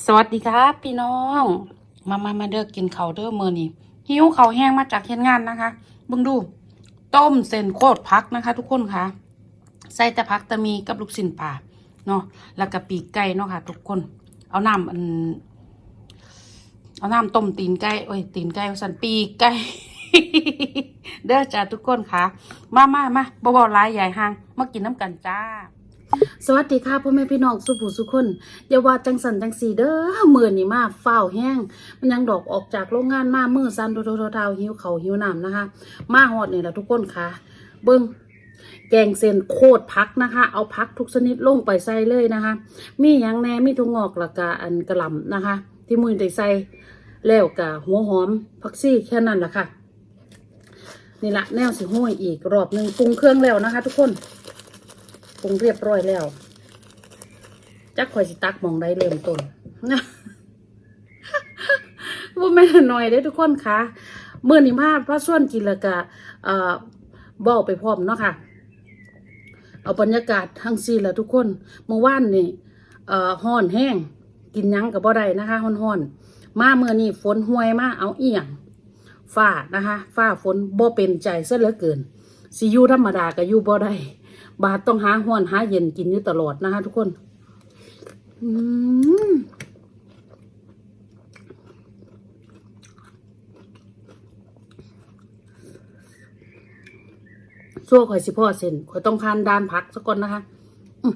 สวัสดีครับ พี่น้อง มามามาเด้อกินเขาวเด้อเมื่อนี่หิวเขาวแห้งมาจากเฮ็ดงานนะคะเบิ่งดู ต้มเส้นโคตรพักนะคะ ทุกคนค่ะ ใส่แต่พักแต่มีกับลูกชิ้นปลาเนาะแล้วก็ปีกไก่เนาะค่ะ ทุกคน เอาน้ำอันเอาน้ำต้มตีนไก่โอ้ยตีนไก่สันปีกไก่เด้อจ้าทุกคนค่ะ มามามาบ่เบาๆหลายใหญ่หางมากินน้ำกันจ้า สวัสดีค่ะพ่อแม่พี่น้องสุผู้สุคนอย่าว่าจังสันจังสีเด้อเมือนี่มาเฝ้าแห้ง มันยังดอกออกจากโรงงานมามือสันโทโททเทาหิวเขาวหิวน้ำนะคะ มาหอดนี่แหละทุกคนค่ะ เบิ้งแกงเส้นโคตรพักนะคะ เอาพักทุกชนิดลงไปใส่เลยนะคะ มียังแน่มีทุงงอกละกะอันกระลำนะคะ ที่มือได้ใส่แล้วกะหัวหอมผักซี่แค่นั้นแหละค่ะนี่ละแนวสิห้วยอีกรอบหนึ่งปรุงเครื่องแล้วนะคะ ทุกคน ปรุงเรียบร้อยแล้ว จักข่อยสิตักมองได้เริ่มต้นว่าแม่หน่อยเด้ทุกคนคะเมื่อนี้มาพระส่วนกินละกะเอ่อบ้าไปพร้อมเนาะค่ะ เอาบรรยากาศทั้งสี่แหละทุกคนเมื่อวานนี่เอ่อห้อนแห้ง กินยังกับบ่ได้นะคะห้อนห้อนๆมาเมื่อนี้ฝนห่วยมาเอาเอียงฝ้านะคะฝ้าฝนบ่เป็นใจซะเหลือเกินสิยู่ธรรมดาก็อยู่บ่ได้ บาดต้องหาห้อนหาเย็นกินอยู่ตลอดนะคะทุกคน อืมซั่วข่อยสิพ่อเส้นข่อยต้องคานดานผักสักก่อนนะคะอืม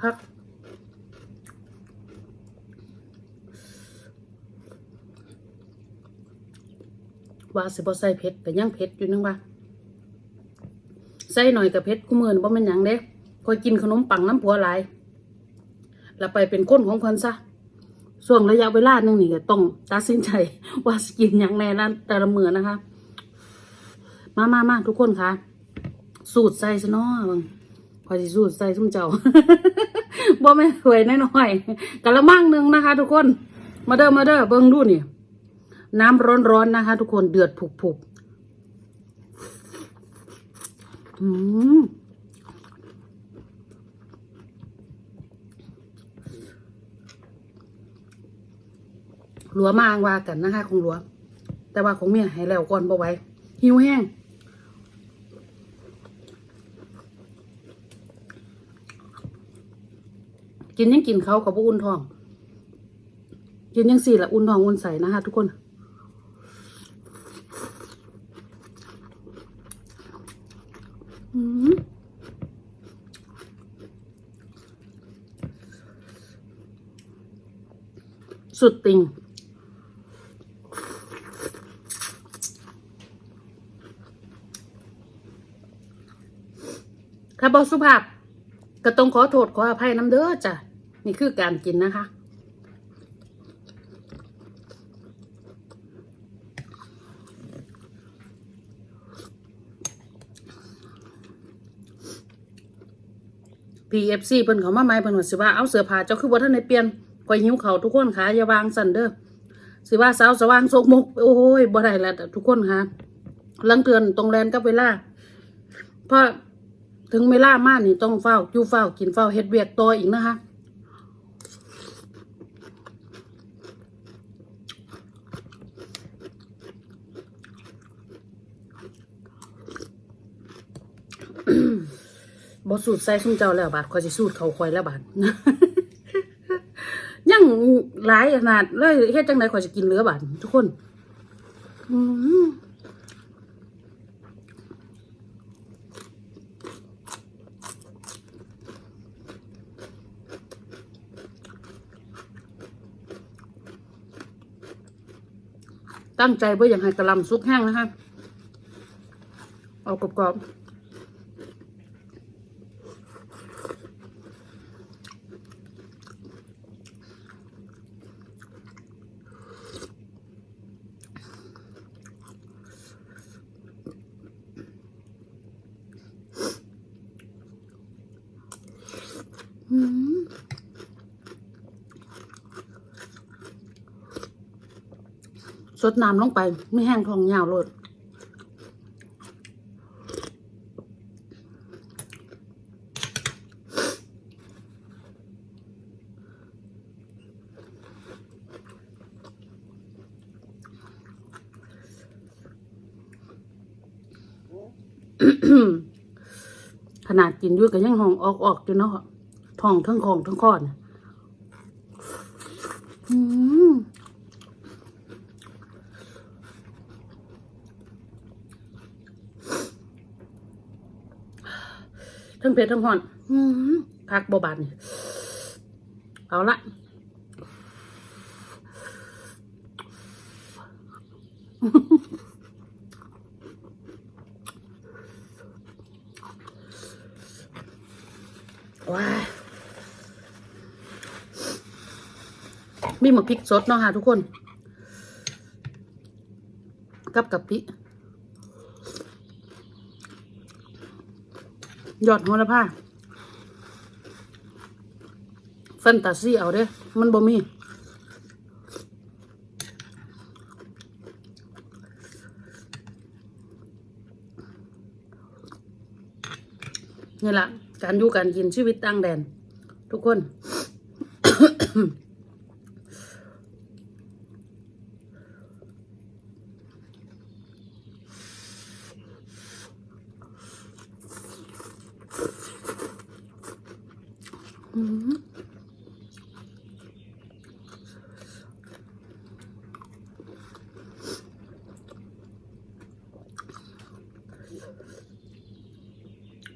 ผัก ว่า สิบ่ใส่เผ็ดแต่ยังเผ็ดอยู่นึงว่าใส่หน่อยกับเผ็ดกูมือนบ่แม่นหยังเด้คอยกินขนมปังน้ำผัวหลายแล้วไปเป็นคนของคนซะช่วงระยะเวลาหนึ่งนี่ก็ต้องตัดสินใจว่าสกินหยังแน่นั้นแต่ละมือนะคะ มามามาทุกคนคะสูตรใส่ซะเนาะพอสิสูตรใส่ซุ่มเจ้าบ่แม่นสวยน้อยๆกะละมังหนึงนะคะ ทุกคน มาเด้อมาเด้อเบิ่งดูนี่ น้ำร้อนๆนะคะ ทุกคนเดือดผุบๆอืมหลัวมางว่ากันนะคะของหลัว แต่ว่าของเมียให้แล้วก่อนบ่ไว้หิวแห้งกินยังกินเขากับพวกอุ่นทอง กินยังสี่ละอุ่นทองอุ่นใสนะคะทุกคน อืม สุดติงถ้าบอสุภาพ ก็ต้องขอโทษขออภัยน้ำเด้อจ้ะ นี่คือการกินนะคะ PFC เพิ่นเขามาใหม่เพิ่นว่าสิว่าเอาเสื้อผ้าเจ้าคือบ่ทันได้เปลี่ยนข่อยหิวเขาทุกคนค่ะอย่าวางสั่นเด้อสิว่าสาวสว่างโศกมุกโอ้ยบ่ได้แล้วทุกคนค่ะลังเตือนตรงแลนกับเวลาเพราะถึงเวลามานี่ต้องเฝ้าอยู่เฝ้ากินเฝ้าเฮ็ดเวียกต่ออีกนะคะ บสูตรใส่ซุ่มเจ้าแล้วบาดคอยสิสูตรเขาคอยแล้วบาดยังหลายขนาดเลยเฮ็ดจังไดคอยจะกินเหลือบาดทุกคนตั้งใจเพื่ออย่างให้กระลำซุกแห้งนะคะ เอากรอบๆ น้ำลงไป ไม่แห้งทองยาวเลยขนาดกินยุ่ยก็ยังห้องออกออกจนเนาะท้องทั้งของทั้งก้อนอืม ทั้งเผ็ดทั้งห่อนอืมพักบบานนี่เอาละว้ายมีหมึกพริกสดเนาะค่ะทุกคน กับกับพริก ยอดหัวละผ้าแฟนตาซีเอาเด้ มันบ่มีนี่แหละการอยู่การกินชีวิตต่างแดน ทุกคน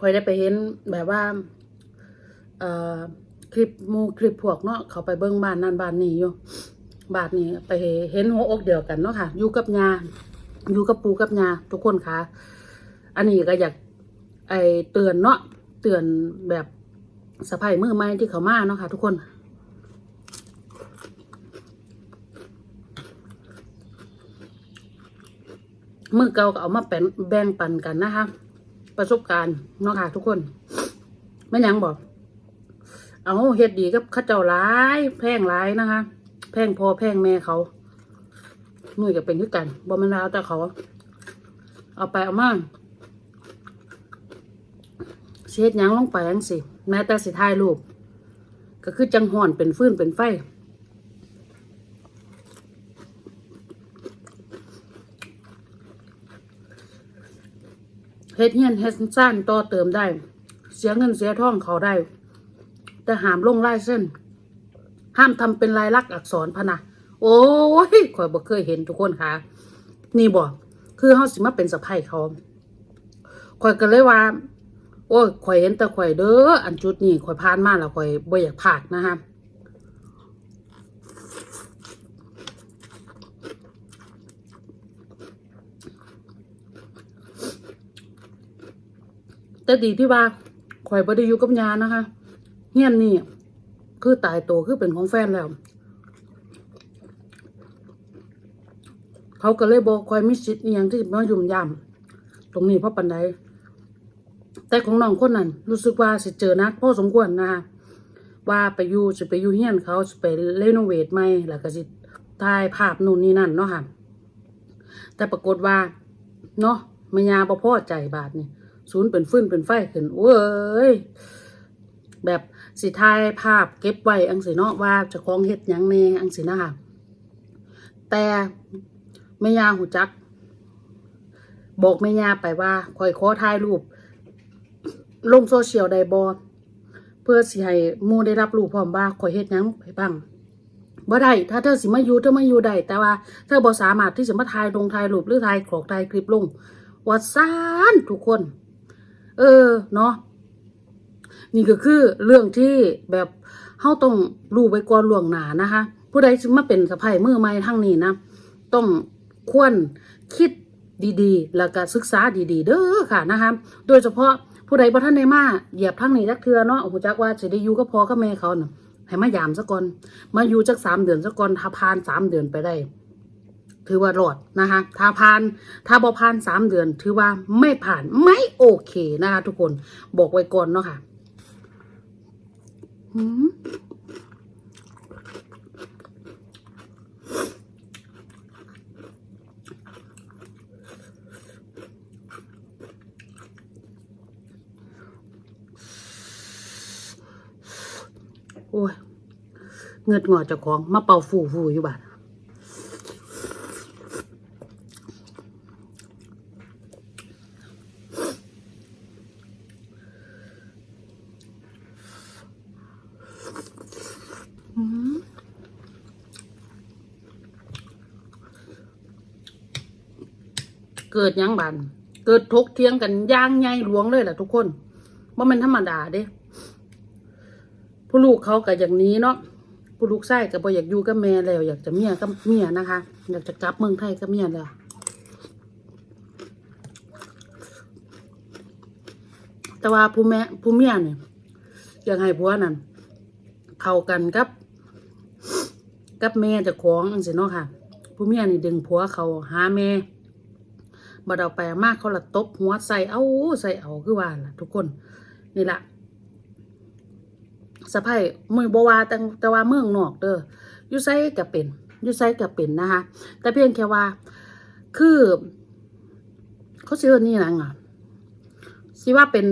คอยได้ไปเห็นแบบว่า เอ่อคลิปมูคลิปพวกเนาะเขาไปเบิ้งบ้านนั่นบ้านนี้อยู่บ้านนี้ไปเห็นหัวอกเดียวกันเนาะค่ะอยู่กับยาอยู่กับปูกับยาทุกคนค่ะ อันนี้ก็อยากไอเตือนเนาะเตือนแบบสะพายมือไม้ที่เขามาเนาะค่ะ ทุกคนมือเก่าก็เอามาแบ่งแบ่งปันกันนะคะ ประสบการณ์เนาะค่ะ ทุกคนไม่ยังบอก เอาเฮ็ดดีกับข้าเจ้าร้ายแพงร้ายนะคะ แพงพอแพงแม่เขาหนุ่ยก็เป็นคือกันบ่แมันแล้วแต่เขา เอาไปเอามาเช็ดยังลงไปจังสิ แม้แต่สิถ่ายรูปก็คือจังห่อนเป็นฟืนเป็นไฟ ฮ็ดเฮียนเฮ็ดซ่านต่อเติมได้ เสียเงินเสียทองเขาได้ แต่ห้ามลงลายเส้น ห้ามทำเป็นลายลักษณ์อักษรพะนะโอ้ยข่อยบ่เคยเห็นทุกคนค่ะ นี่บ่คือเฮาสิมาเป็นสะใภ้เขาข่อยก็เลยว่า โอ้ยข่อยเห็นแต่ข่อยเด้ออันจุดนี้ข่อยผ่านมาแล้วข่อยบ่อยากพลาดนะคะ แต่ดีที่ว่าข่อยบ่ได้อยู่กับยานะคะเฮียนนี่คือตายโตวคือเป็นของแฟนแล้ว เขาก็เลยบอกคอยมิสิทธิ์อหย่างที่มายุ่มยามตรงนี้เพราะปันใดแต่ของน้องคนนั้นรู้สึกว่าสิเจอนักพ่อสมควรนะคะว่าไปอยู่จะไปอยู่เฮียนเขาจะไปเรโนเวทใหม่แล้วก็สิถ่ายภาพนู่นนี่นั่นเนาะค่ะแต่ปรากฏว่า เนาะมายาบ่พอใจบาทนี่ ศูนย์เป็นฟื้นเป็นไฟขึ้นเว้ยแบบสิถ่ายภาพเก็บไว้อังสิเนาะว่าจะคล้องเฮ็ดยังแน่อังสินะคะแต่แม่ยาหูจัก บอกแม่ยาไปว่าคอยขอถ่ายรูป ลงโซเชียลได้บ่เพื่อสิให้มูได้รับรู้พร้อมว่าคอยเฮ็ดยังไปบ้างบ่ได้ถ้าเธอสิมาอยู่เธอมาอยู่ได้แต่ว่าเธอบ่สามารถที่จะมาถ่ายลงถ่ายรูปหรือถ่ายขอกถ่ายคลิปลงว่าซ่านทุกคน เออเนาะนี่ก็คือเรื่องที่แบบเฮาต้องรู้ไว้ก่อนล่วงหน้านะคะ ผู้ใดมาเป็นสะพายมือใหม่ทั้งนี้นะต้องควรคิดดีๆ แล้วก็ศึกษาดีๆ เด้อค่ะนะคะ โดยเฉพาะผู้ใดบ่ท่านได้มาเหยียบทั้งนี้จักเทือเนาะโอ้โหจักว่าสิได้อยู่กับพ่อกับแม่เขาน่ะให้มายามซะก่อนมาอยู่จักสามเดือนซะก่อนถ้าผ่านสามเดือนไปได้ ถือว่ารอดนะคะ ถ้าผ่าน ถ้าบ่ผ่านสามเดือน ถือว่าไม่ผ่านไม่โอเคนะคะทุกคนบอกไว้ก่อนเนาะค่ะหืมโอ้ย เงิดงอเจ้าของ มาเป่าฟูฟูอยู่บ้าน เกิดยังบันเกิดทกเทียงกันย่างใหญ่หลวงเลยแหละทุกคนว่ามันธรรมดาเด้ผู้ลูกเขากับอย่างนี้เนาะผู้ลูกไส้กับบ่อยากอยู่กับแม่แล้ว อยากจะเมียกับเมียนะคะ อยากจะกลับเมืองไทยกับเมียแล้วแต่ว่าผู้แม่ผู้เมียเนี่ยอยากให้ผัวนั่นเข้ากันกับ กับแม่จะของอันสิเนาะค่ะ ผู้เมียนี่ดึงผัวเขาหาแม่ บัดเอาไปมากเขาละตบหัวใส่เอาใส่เอาคือว่าล่ะ ทุกคนนี่ละสะพายมือบวาแต่แต่ว่าเมืองนอกเด้ออยู่ไซก็เป็นอยู่ไซก็เป็นนะคะแต่เพียงแค่ว่า คือ เขาชื่อนี่นังอะสิว่าเป็น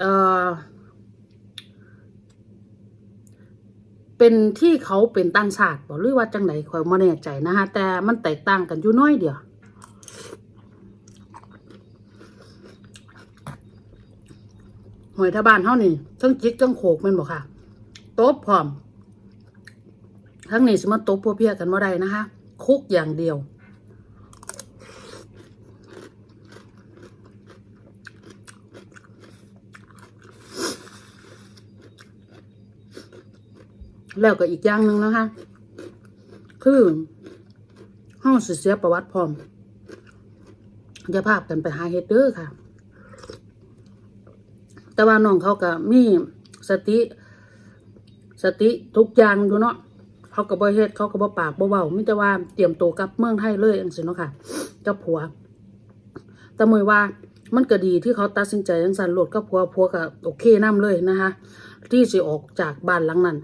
เอ่อเป็นที่เขาเป็นต่างชาติบ่หรือว่าจังไหนข่อยบ่แน่ใจนะคะแต่มันแตกต่างกันอยู่น้อยเดียว หอยทะบานเท่านี่ทั้งจิกทั้งโขกมันบอกค่ะโต๊บพร้อม ทั้งนี้สมาโต๊บพวกเพียกันว่าใดนะคะ คุกอย่างเดียว แล้วก็อีกอย่างหนึ่งนะคะ คือห้องสิเสียประวัติพร้อมอย่าพาพกันไปหาเฮดเดอร์ค่ะ แต่ว่าน้องเขาก็มีสติ สติทุกอย่างอยู่เนาะเขาก็บ่เฮ็ดเขาก็บ่ปากบ่เว้ามีแต่ว่าเตรียมตัวกลับเมืองไทยเลยจังซี่เนาะค่ะกับผัว แต่มวยว่ามันก็ดีที่เขาตัดสินใจจังซั่นโลดกับผัวผัวก็โอเคนํเลยนะคะที่สิออกจากบ้านหลังนั้น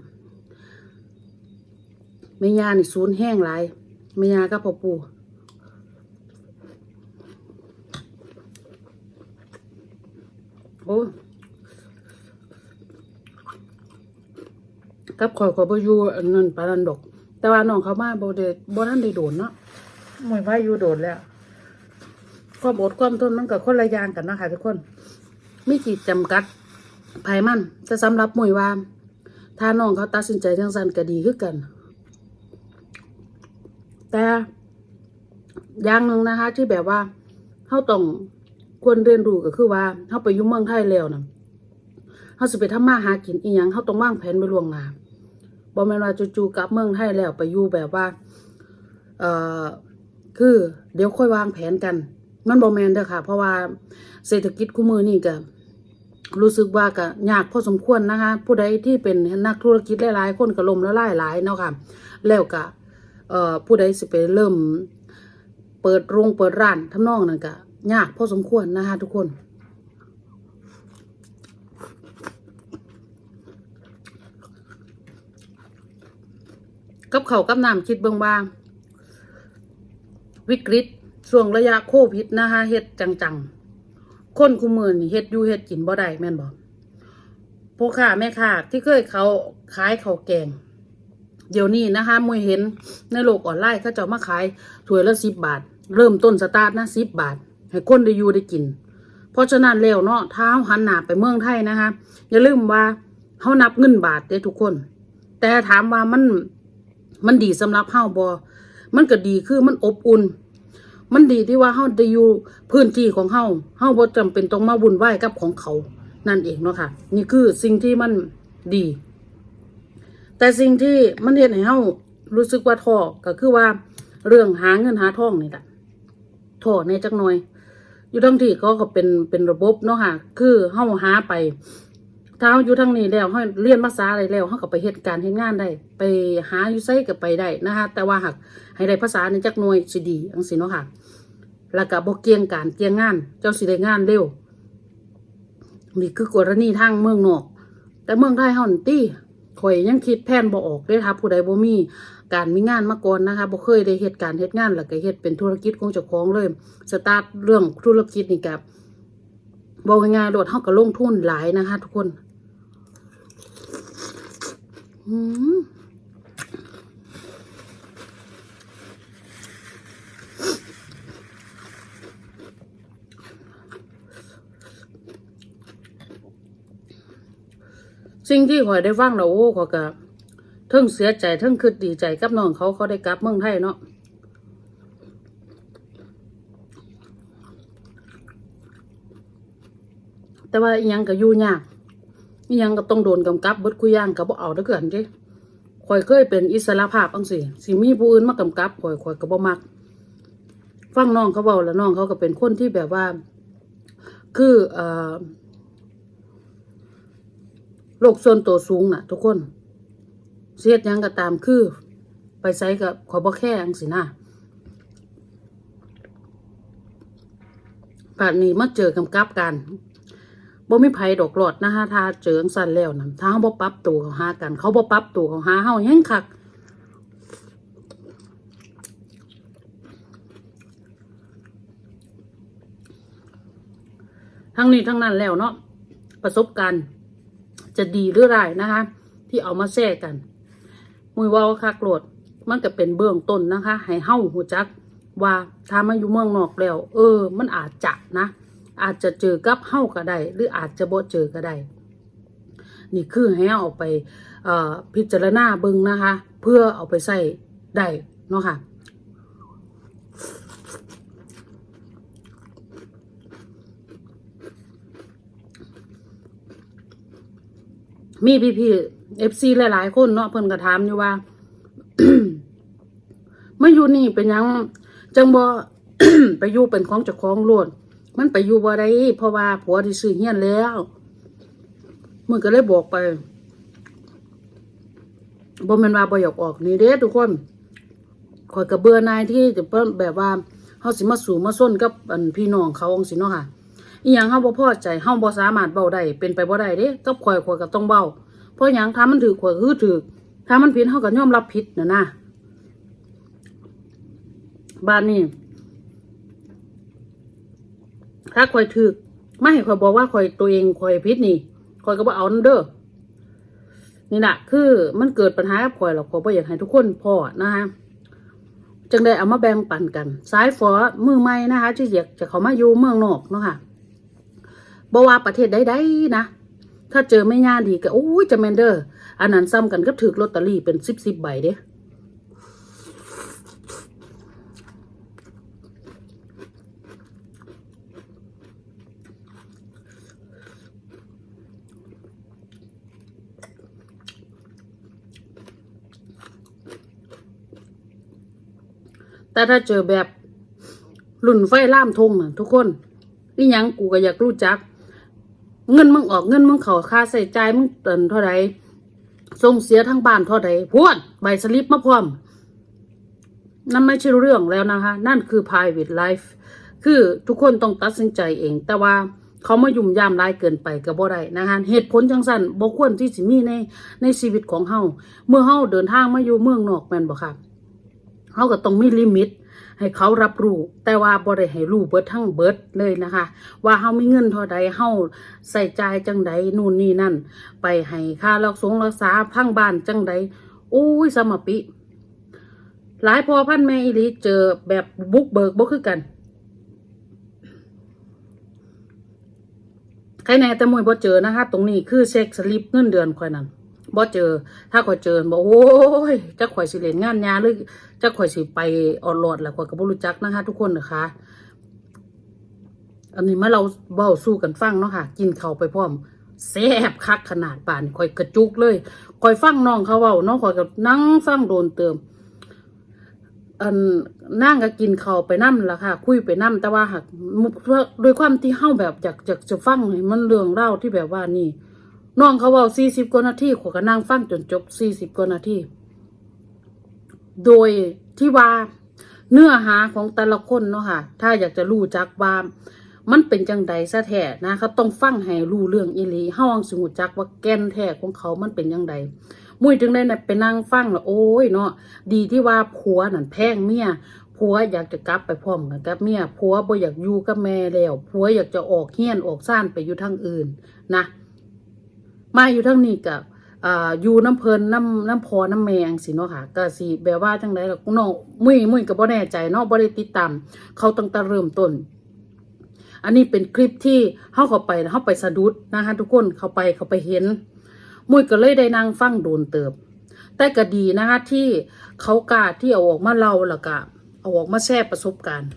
แม่ยานี่สูญแห้งหลายแม่ยากับพ่อปู่โอ้ กับข่อยข่อยบ่อยู่อันนั้นปานนั้นดอก แต่ว่าน้องเขามาบ่ได้บ่ทันได้โดนเนาะมวยว่าอยู่โดนแล้ว ความอดความทนมันก็คนละอย่างกันนะคะทุกคนมีขีดจำกัดภายมันแต่สำหรับมวยว่าถ้าน้องเขาตัดสินใจจังซั่นก็ดีคือกัน แต่อย่างหนึ่งนะคะ ที่แบบว่าเฮาต้องควรเรียนรู้ก็คือว่าเฮาไปอยู่เมืองไทยแล้วน่ะ เขาสิไปทำมาหากินอีหยังเขาต้องวางแผนไว้ล่วงหน้าบ่แม่นว่าจู่ๆกลับเมืองไทยแล้วไปอยู่แบบว่า เอ่อคือเดี๋ยวค่อยวางแผนกัน มันบ่แม่นเด้อค่ะ เพราะว่าเศรษฐกิจคู่มือนี่ก็รู้สึกว่าก็ยากพอสมควรนะคะ ผู้ใดที่เป็นนักธุรกิจหลายๆคนก็ลมละลายหลายเนาะค่ะ แล้วก็เอ่อผู้ใดสิไปเริ่ม เปิดโรงเปิดร้านทำนองนั่นก็ยากพอสมควรนะคะทุกคน กับเขากับน้ำคิดเบิ่งว่าวิกฤตช่วงระยะโควิดนะคะเฮ็ดจังๆ คนคุมือนี่เฮ็ดอยู่เฮ็ดกินบ่ได้แม่นบ่พ่อค้าแม่ค้าที่เคยเขาขายข้าวแกง เดี๋ยวนี้นะคะมวยเห็นในโลกออนไลน์เขาเจะมาขายถ้วยละสิบบาท เริ่มต้นสตาร์ทนะสิบบาท ให้คนได้อยู่ได้กิน เพราะฉะนั้นแล้วเนาะถ้าหันหน้าไปเมืองไทยนะคะ อย่าลืมว่าเฮานับเงินบาทเด้ทุกคน แต่ถามว่ามัน มันดีสำหรับเฮาบอมันก็ดีคือมันอบอุ่น มันดีที่ว่าเฮาได้อยู่พื้นที่ของเฮาเฮาบ่จำเป็นต้องมาวุ่นวายกับของเขา นั่นเองเนาะค่ะ นี่คือสิ่งที่มันดี แต่สิ่งที่มันเฮ็ดให้เฮารู้สึกว่าท้อก็คือว่าเรื่องหาเงินหาทองนี่แหละท้อในจักหน่อย อยู่ทั้งที่เขาก็เป็นเป็นระบบเนาะค่ะ คือเฮาหาไป ถ้าเฮาอยู่ทางนี้แล้วเฮาเรียนภาษาอะไรแล้วเฮาก็ไปเฮ็ดการณ์เฮ็ดงานได้ ไปหาอยู่ไสก็ไปได้นะคะแต่ว่าหากให้ได้ภาษาในจักหน่วยสิดีจังซี่เนาะค่ะแล้วก็บ่เกียงการเกียงงาน เจ้าสิได้งานเร็วนี่คือกรณีทางเมืองนอก แต่เมืองไทยเฮานี่ติข่อยยังคิดแผนบ่ออกเด้ถ้าผู้ใดบ่มีการมีงานมาก่อนนะคะบ่เคยได้เฮ็ดการณ์เฮ็ดงานแล้วก็เฮ็ดเป็นธุรกิจของเจ้าของเลยสตาร์ทเรื่องธุรกิจนี่ก็บอกง่ายๆโดดเฮาก็ลงทุนหลายนะคะ ทุกคน สิ่งที่ข่อยได้ฟังเราโอ้ข่อยกะเทิงเสียใจเทิงคือดีใจกับน้องเขาเขาได้กลับเมืองไทยเนาะแต่ว่ายังก็อยู่ยาก อียังก็ต้องโดนกำกับเบิดคุยย่างก็บ่เอาเด้อเกินเด้ข่อยเคยเป็นอิสระภาพจังซี่สิมีผู้อื่นมากำกับข่อยข่อยก็บ่มัก ฟังน้องเขาเว้าแล้วน้องเขาก็เป็นคนที่แบบว่า คือเอ่อโลกส่วนตัวสูงน่ะ ทุกคนเสียดยังก็ตามคือ ไปไสกับขอยบ่แค่จังสินะป่านนี้มาเจอกำกับกัน บ่มีไผดอกหลอดนะฮะถ้าเจอจั่งซั่นแล้วนะถ้าเฮาบ่ปรับตัวเขาหากัน เขาบ่ปรับตัวเขาหาเฮาแฮงคักทั้งนี้ทั้งนั้นแล้วเนาะประสบการณ์จะดีหรือร้ายนะคะ ที่เอามาแชร์กันมุยว่าคักโกรธมันก็เป็นเบื้องต้นนะคะ ให้เฮาหูจัก ว่าถ้ามาอยู่เมืองนอกแล้ว เออ มันอาจจะนะ อาจจะเจอกับเฮาก็ได้ หรืออาจจะบ่เจอก็ได้ นี่คือให้เอาไปพิจารณาเบิ่งนะคะ เพื่อเอาไปใส่ได้เนาะค่ะมีพี่พี่เอฟซีหลาย ๆ คนเนาะเพิ่นก็ถามอยู่ว่ามาอยู่นี่เป็นยังจังบ่ไปอยู่เป็นของเจ้าของโลด มันไปอยู่บ่ได้เพราะว่าผัวที่ซื้อเฮียนแล้วมึงก็เลยบอกไปบ่แม่นว่าบ่อยากออกนี่เด้ทุกคนข่อยก็เบื่อนายที่จะเพิ่นแบบว่าเฮาสิมาสู่มาส้นกับอันพี่น้องเขาจังซี่เนาะค่ะอีหยังเฮาบ่พอใจเฮาบ่สามารถเว้าได้เป็นไปบ่ได้เด้กับข่อยข่อยก็ต้องเว้าเพราะหยังถ้ามันถูกข่อยคือถูกถ้ามันผิดเฮาก็ยอมรับผิดน่ะนะบ้านนี้ ถ้าข่อยถูกไม่ให้ข่อยบอกว่าข่อยตัวเองข่อยผิดนี่ข่อยก็บ่เอานั่นเด้อนี่นะคือมันเกิดปัญหากับข่อยหรอกข่อยบ่อยากให้ทุกคนพอนะคะจึงได้เอามาแบ่งปันกันสายฝอมือใหม่นะคะที่อยากจะเขามาอยู่เมืองนอกเนาะค่ะบ่ว่าประเทศใดๆนะถ้าเจอไม่ง่าดีก็โอ้ยจะแมนเดอร์อันนั้นซ้ำกันก็ถือลอตเตอรี่เป็นสิบสิบใบเด้ แต่ถ้าเจอแบบรุ่นไฟล่ามทงน่ะ ทุกคนนี่ยังกูก็อยากรู้จัก เงินมึงออกเงินมึงเขาค่าใส่ใจายมึงเตินเท่าไรส่งเสียทั้งบ้านเท่าไรพวดใบสลิปมาพร้อม นั่นไม่ใช่เรื่องแล้วนะคะ นั่นคือ private life คือทุกคนต้องตัดสินใจเอง แต่ว่าเขามายุ่มยามร้ายเกินไปก็บ่ได้นะคะเหตุผลจังสั้นบ่ควรที่สิมีในในชีวิตของเฮาเมื่อเฮาเดินทางมาอยู่เมืองนอกแม่นบ่ค่ะ เฮาก็ต้องมีลิมิต ให้เขารับรู้แต่ว่าบ่ได้ให้รู้เบิดทั้งเบิดเลยนะคะ ว่าเฮามีเงินเท่าใดเฮาใส่ใจจังใดนู่นนี่นั่น ไปให้ค่ารักษงรักษาพังบ้านจังใดโอ้ยสมปิ หลายพอพันแม่อีหลีเจอแบบบุกเบิกบ่คือกันใครแน่แต่มวยบ่เจอนะคะ ตรงนี้คือเช็คสลิปเงินเดือนข่อยนั่น บ่เจอ ถ้าข่อยเจอบอกโอ้ยจะข่อยสิเล่นงานยาหรือจะข่อยสิไปออนโหลดแล้วข่อยก็บ่รู้จักนะคะทุกคนนะคะ อันนี้เมาเราเบ้าสู้กันฟังเนาะค่ะ กินเขาไปพร้อมแซ่บคักขนาดป่านข่อยกระจุกเลยข่อยฟังน้องเขาเว้าน้องข่อยก็นั่งฟังโดนเติม อันนั่งก็กินเขาไปนั่มละค่ะ คุยไปนั่มแต่ว่าหักโดยความที่เฮาแบบอยากอยากจะฟังมันเรื่องเล่าที่แบบว่านี่ น้องเขาเว้าสี่สิบกว่านาทีขอยก็นั่งฟังจนจบสี่สิบกว่านาทีโดยที่ว่าเนื้อหาของแต่ละคนเนาะค่ะ ถ้าอยากจะรู้จักว่ามันเป็นจังใดซะแท้นะเขาต้องฟังให้รู้เรื่องอีหลีเฮาอังสิหูจักว่าแก่นแท้ของเขามันเป็นจังใดมุ้ยถึงได้น่ะไปนั่งฟังแล้วโอ้ยเนาะดีที่ว่าผัวนั่นแพงเมียผัวอยากจะกลับไปพร้อมกันกับเมียผัวบ่อยากอยู่กับแม่แล้วผัวอยากจะออกเฮียนออกซ่านไปอยู่ทางอื่นนะ มาอยู่ทางนี้กับอ่าอยู่น้ำเพลินน้ำน้ำพอน้ำแมงสิเนาะค่ะก็สิแบบว่าจังไดล่ะน้องมุ้ยมุ้ยก็บ่แน่ใจเนาะบ่ได้ติดตามเขาตั้งแต่เริ่มต้น อันนี้เป็นคลิปที่เฮาเข้าไปแล้วเฮาไปสะดุดนะคะทุกคนเข้าไปเข้าไปเห็น มุ้ยก็เลยได้นั่งฟังโดนเติบ แต่ก็ดีนะคะที่เขากล้าที่เอาออกมาเล่าแล้วก็เอาออกมาแชร์ประสบการณ์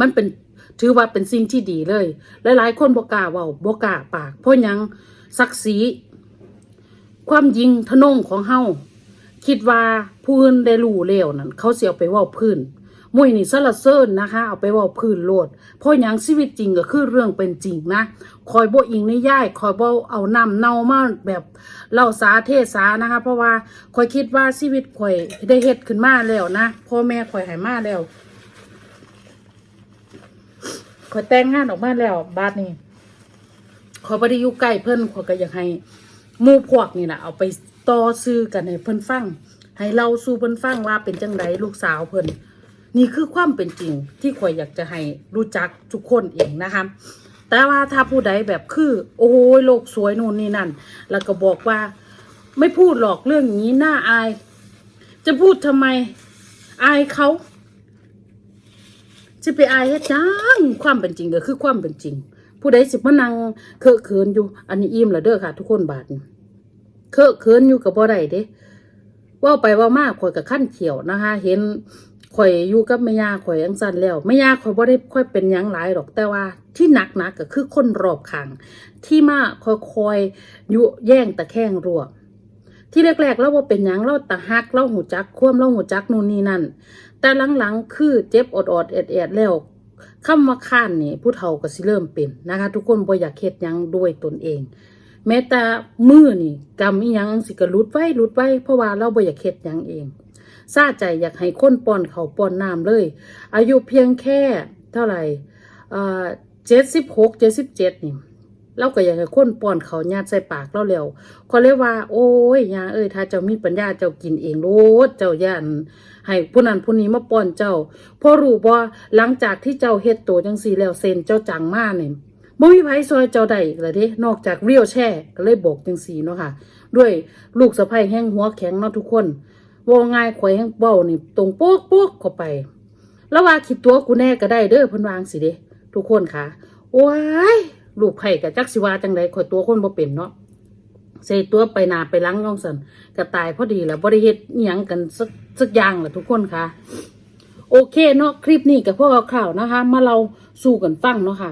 มันเป็นถือว่าเป็นสิ่งที่ดีเลย หลายๆ คนบอกล้าเว้าบอกล้าปาก เพราะยัง ศักดิ์ศรีความยิงทะนงของเฮาคิดว่าผู้อื่นได้รู้แล้วนั่นเขาเสียเอาไปว้าพื้นมวยนี่สละเซินนะคะ เอาไปว้าพื้นโลดเพราะหยังชีวิตจริงก็คือเรื่องเป็นจริงนะ คอยบ่อิงในย่ายคอยบ่เอาน้ำเน่ามาแบบเล่าสาเทศานะคะ เพราะว่าคอยคิดว่าชีวิตคอยได้เฮ็ดขึ้นมาแล้วนะพ่อแม่คอยให้มาแล้วขอยแต่งงานออกมาแล้วบาดนี้ ขอยบ่ได้อยู่ใกล้เพิ่นขอก็อยากให้หมู่พวกนี่น่ะเอาไปต่อซื้อกันให้เพิ่นฟัง ให้เราสู่เพิ่นฟังว่าเป็นจังไดลูกสาวเพิ่นนี่คือความเป็นจริงที่ข่อยอยากจะให้รู้จักทุกคนเองนะคะแต่ว่าถ้าผู้ใดแบบคือ โอ้ยโลกสวยนู่นนี่นั่น แล้วก็บอกว่า ไม่พูดหรอกเรื่องอย่างนี้น่าอาย จะพูดทำไมอายเขาสิไปอายเฮ็ดจังความเป็นจริงก็คือความเป็นจริง ผู้ใดสิมานั่งเคอะเขินอยู่ อันนี้อิ่มล้วเด้อค่ะ ทุกคนบาดนี้เคอะเขินอยู่กับบ่ได้เด้ว่าไปว่ามากข่อยกับขั้นเขียวนะคะ เห็นข่อยอยู่กับแม่ย่าข่อยยังสั่นแล้วแม่ย่าข่อยบ่ได้ค่อยเป็นยังหลายหรอกแต่ว่าที่หนักๆก็คือคนรอบข้างที่มาคอยๆยุแย่งตะแคงรัวที่แรกๆเราว่าเป็นยังเราตะฮักเราหูจักคว่ำเราหูจักนู่นนี่นั่นแต่หลังๆ คือเจ็บอดอดๆแอดแอดๆแล้ว คำว่าข้านนี่ผู้เฒ่าก็สิเริ่มเป็นนะคะ ทุกคนบ่อยากเฮ็ดหยังด้วยตนเอง แม้แต่มือนี่กำอีหยังสิกระลุดไว้ลุดไว้เพราะว่าเราบ่อยากเฮ็ดหยังเองซาใจอยากให้คนป้อนเขาป้อนน้ำเลย อายุเพียงแค่เท่าไหร่เอ่อเจ็ดสิบหกเจ็ดสิบเจ็ดนี่ เราก็อยากให้คนป้อนเขาญาติใส่ปากเราแล้วก็เลยว่า โอ้ยยาเอ้ยถ้าเจ้ามีปัญญาเจ้ากินเองโลดเจ้าย่านให้ผู้นั้นผู้นี้มาป้อนเจ้าเพราะรู้ว่าหลังจากที่เจ้าเฮ็ดตัวจังซี่แล้วเซนเจ้าจังมาเนี่ยบ่มีไผซอยเจ้าได้อีกแล้วเด้นอกจากเรียวแช่ก็เลยบอกจังซี่เนาะค่ะ ด้วยลูกสะใภ้แห้งหัวแข็งเนาะทุกคนว่าง่ายข่อยแห้งเบ้านี่ตรงโป๊กโป๊กเข้าไป แล้วว่าคิดตัวกูแน่ก็ได้เด้อเพิ่นวางสิเด้ทุกคนค่ะโอ้ย ลูกไผ่กับจักสิวาจังไดข่อยตัวคนบ่เป็นเนาะใส่ตัวไปนาไปหลังน้องสันก็ตายพอดีแล้วบ่ได้เฮ็ดอิหยังกันสักสักอย่างละทุกคนค่ะ โอเคเนาะคลิปนี้กับพวกเราข่าวนะคะ มาเราสู่กันฟังเนาะค่ะ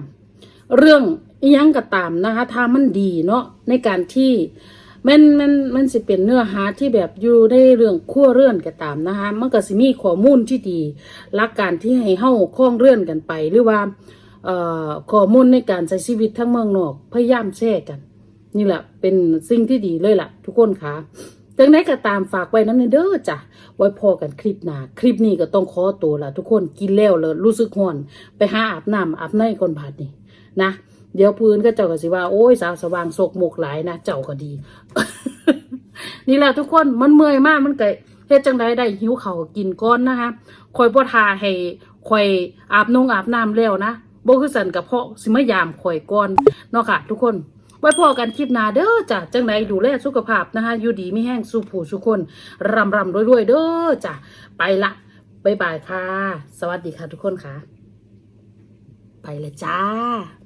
เรื่องอยังก็ตามนะคะถ้ามันดีเนาะในการที่มันมันมันสิเป็นเนื้อหาที่แบบอยู่ในเรื่องขั้วเรื่อนก็ตามนะคะมันก็สิมีข้อมูลที่ดีหลักการที่ให้เฮาคล้องเรื่อนกันไปหรือว่า ข้อมูลในการใช้ชีวิตทั้งเมืองนอกพยายามแชร์กัน นี่แหละเป็นสิ่งที่ดีเลยล่ะ ทุกคนค่ะจังไหนก็ตามฝากไว้น้ำในเด้อจ้ะ ไว้พอกันคลิปหน้าคลิปนี้ก็ต้องขอตัวละทุกคนกินแล้วเลยรู้สึกห่อน ไปหาอาบน้ำอาบในก่อนบาดนี่นะ เดี๋ยวพื้นก็เจ้าก็สิว่า โอ้ยสาวสว่างโศกหมกหลายนะ เจ้าก็ดี นี่แหละทุกคนมันเมื่อยมากมันก็เฮ็ดจังไดได้หิวเขากินก้อนนะคะคอยบ่ทาให้คอยอาบนงอาบน้ำแล้วนะ บ่คือสันกับเพาะสิมายามข่อยก่อนเนาะค่ะ ทุกคนไว้พอกันคลิปหน้าเด้อจ้ะจังไหนดูแลสุขภาพนะคะอยู่ดีไม่แห้งสู้ผู้สุกคนรำรำรวยๆเด้อจ้ะไปละบ๊ายบายค่ะ สวัสดีค่ะทุกคนค่ะ ไปละจ้า